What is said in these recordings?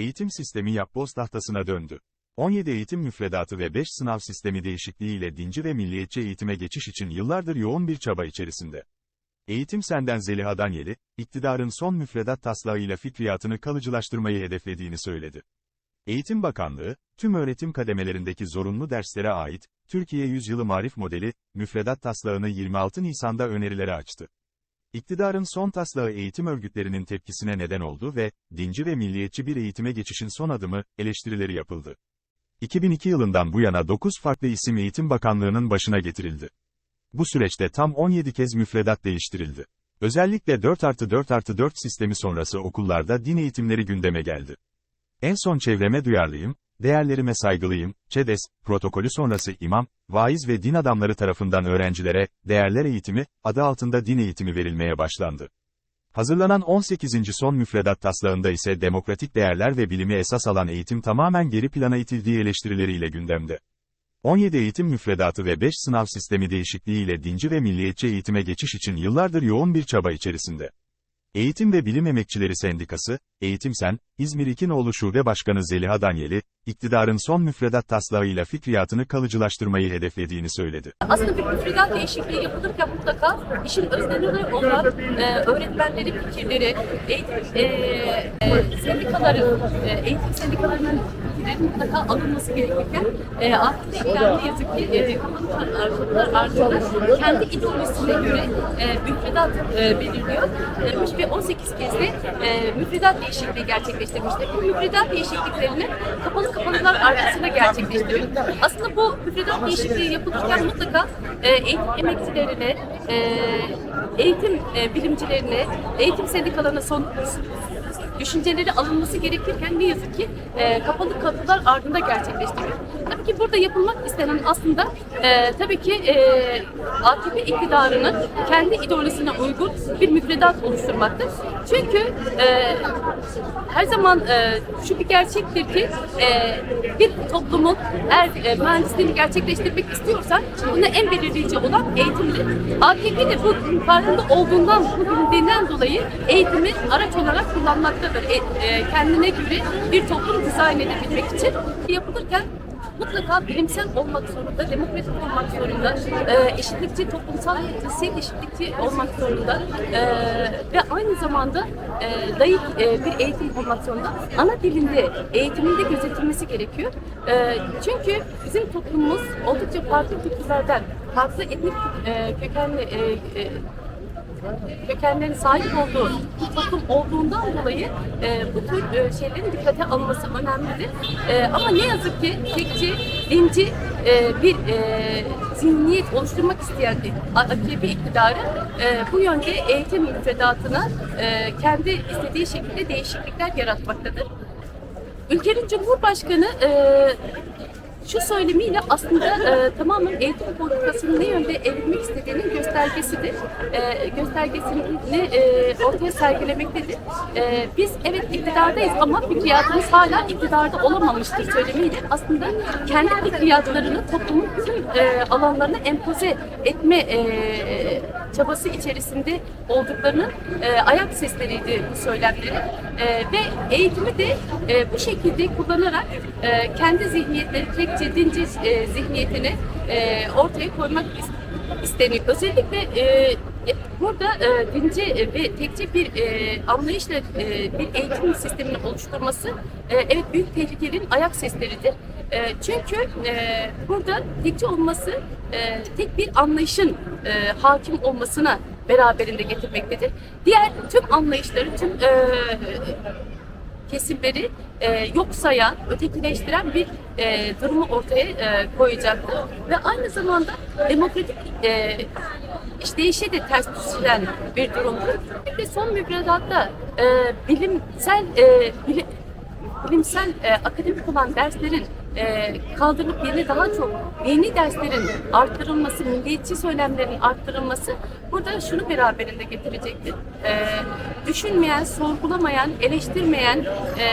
Eğitim sistemi yapboz tahtasına döndü. 17 eğitim müfredatı ve 5 sınav sistemi değişikliğiyle dinci ve milliyetçi eğitime geçiş için yıllardır yoğun bir çaba içerisinde. Eğitim Sen'den Zeliha Danyeli, iktidarın son müfredat taslağıyla fikriyatını kalıcılaştırmayı hedeflediğini söyledi. Eğitim Bakanlığı, tüm öğretim kademelerindeki zorunlu derslere ait, Türkiye Yüzyılı Marif Modeli, müfredat taslağını 26 Nisan'da önerilere açtı. İktidarın son taslağı eğitim örgütlerinin tepkisine neden oldu ve, dinci ve milliyetçi bir eğitime geçişin son adımı, eleştirileri yapıldı. 2002 yılından bu yana 9 farklı isim Eğitim Bakanlığı'nın başına getirildi. Bu süreçte tam 17 kez müfredat değiştirildi. Özellikle 4 artı 4 artı 4 sistemi sonrası okullarda din eğitimleri gündeme geldi. En son çevreme duyarlıyım, değerlerime saygılıyım, ÇEDES, protokolü sonrası imam, vaiz ve din adamları tarafından öğrencilere, değerler eğitimi, adı altında din eğitimi verilmeye başlandı. Hazırlanan 18. son müfredat taslağında ise demokratik değerler ve bilimi esas alan eğitim tamamen geri plana itildiği eleştirileriyle gündemde. 17 eğitim müfredatı ve 5 sınav sistemi değişikliğiyle dinci ve milliyetçi eğitime geçiş için yıllardır yoğun bir çaba içerisinde. Eğitim ve Bilim Emekçileri Sendikası, Eğitim Sen, İzmir İkinoğlu Şube Başkanı Zeliha Danyeli, iktidarın son müfredat taslağıyla fikriyatını kalıcılaştırmayı hedeflediğini söyledi. Aslında bir müfredat değişikliği yapılırken mutlaka işin özneleri olan e, öğretmenlerin fikirleri, eğitim e, e, sendikaların, e, eğitim sendikalarının fikirleri mutlaka alınması gerekirken e, artık iktidarı yazık ki e, kamular artırı kendi ideolojisine göre e, müfredat e, belirliyor e, ve 18 kez de e, müfredat değişikliği gerçekleştirmiştir. Bu müfredat değişikliklerini kapalı kapalılar arkasında gerçekleştiriyor. Aslında bu müfredat değişikliği yapılırken mutlaka e, eğitim emekçilerine, e, eğitim e, bilimcilerine, eğitim sendikalarına son düşünceleri alınması gerekirken ne yazık ki e, kapalı kapılar ardında gerçekleştiriyor. Tabii ki burada yapılmak istenen aslında e, tabii ki e, AKP iktidarının kendi ideolojisine uygun bir müfredat oluşturmaktır. Çünkü e, her zaman e, şu bir gerçektir ki e, bir toplumun eğer e, mühendisliğini gerçekleştirmek istiyorsan buna en belirleyici olan eğitimdir. AKP de bu farkında olduğundan, bu bildiğinden dolayı eğitimi araç olarak kullanmaktadır. E, e, kendine göre bir toplum dizayn edebilmek için yapılırken mutlaka bilimsel olmak zorunda, demokratik olmak zorunda, e, eşitlikçi, toplumsal cinsiyet eşitlikçi olmak zorunda e, ve aynı zamanda e, layık e, bir eğitim olmak zorunda. Ana dilinde eğitiminde gözetilmesi gerekiyor. E, çünkü bizim toplumumuz oldukça farklı kültürlerden, farklı etnik e, kökenli e, e, kökenlerin sahip olduğu toplum olduğundan dolayı e, bu tür e, şeylerin dikkate alınması önemlidir. E, ama ne yazık ki tekçi, dinci e, bir e, zihniyet oluşturmak isteyen AKP iktidarı e, bu yönde eğitim müfredatına e, kendi istediği şekilde değişiklikler yaratmaktadır. Ülkenin Cumhurbaşkanı e, şu söylemiyle aslında e, tamamen eğitim politikasının ne yönde evrilmek istediğinin göstergesidir. E, göstergesini e, ortaya sergilemektedir. E, biz evet iktidardayız ama fikriyatımız hala iktidarda olamamıştır söylemiyle aslında kendi fikriyatlarını toplumun bütün e, alanlarına empoze etme e, çabası içerisinde olduklarının e, ayak sesleriydi bu söylemleri. E, ve eğitimi de e, bu şekilde kullanarak e, kendi zihniyetleri, tekçi, dinci e, zihniyetini e, ortaya koymak is- isteniyor. Özellikle e, burada e, dinci ve tekçi bir e, anlayışla e, bir eğitim sistemini oluşturması e, evet büyük tehlikenin ayak sesleridir. E, çünkü e, burada tekçi olması e, tek bir anlayışın e, hakim olmasına beraberinde getirmektedir. Diğer tüm anlayışları, tüm e, kesimleri e, yok sayan, ötekileştiren bir e, durumu ortaya e, koyacaktır. Ve aynı zamanda demokratik e, işleyişe de ters düşen bir durumdur. Ve son müfredatta e, bilimsel e, bili- bilimsel e, akademik olan derslerin e, kaldırılıp yerine daha çok dini derslerin arttırılması, milliyetçi söylemlerin arttırılması burada şunu beraberinde getirecektir. E, düşünmeyen, sorgulamayan, eleştirmeyen e,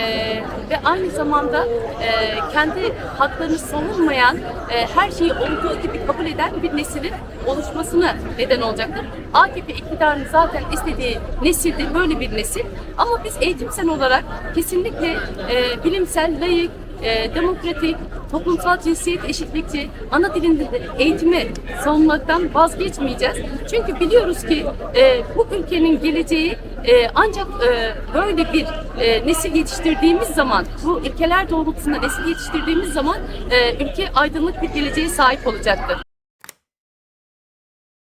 ve aynı zamanda e, kendi haklarını savunmayan, e, her şeyi olduğu gibi kabul eden bir neslin oluşmasına neden olacaktır. AKP iktidarının zaten istediği nesilde böyle bir nesil. Ama biz eğitimsel olarak kesinlikle e, bilimsel, layık, e, demokratik, toplumsal cinsiyet eşitlikçi, ana dilinde de eğitimi savunmaktan vazgeçmeyeceğiz. Çünkü biliyoruz ki e, bu ülkenin geleceği e, ancak e, böyle bir e, nesil yetiştirdiğimiz zaman, bu ilkeler doğrultusunda nesil yetiştirdiğimiz zaman e, ülke aydınlık bir geleceğe sahip olacaktır.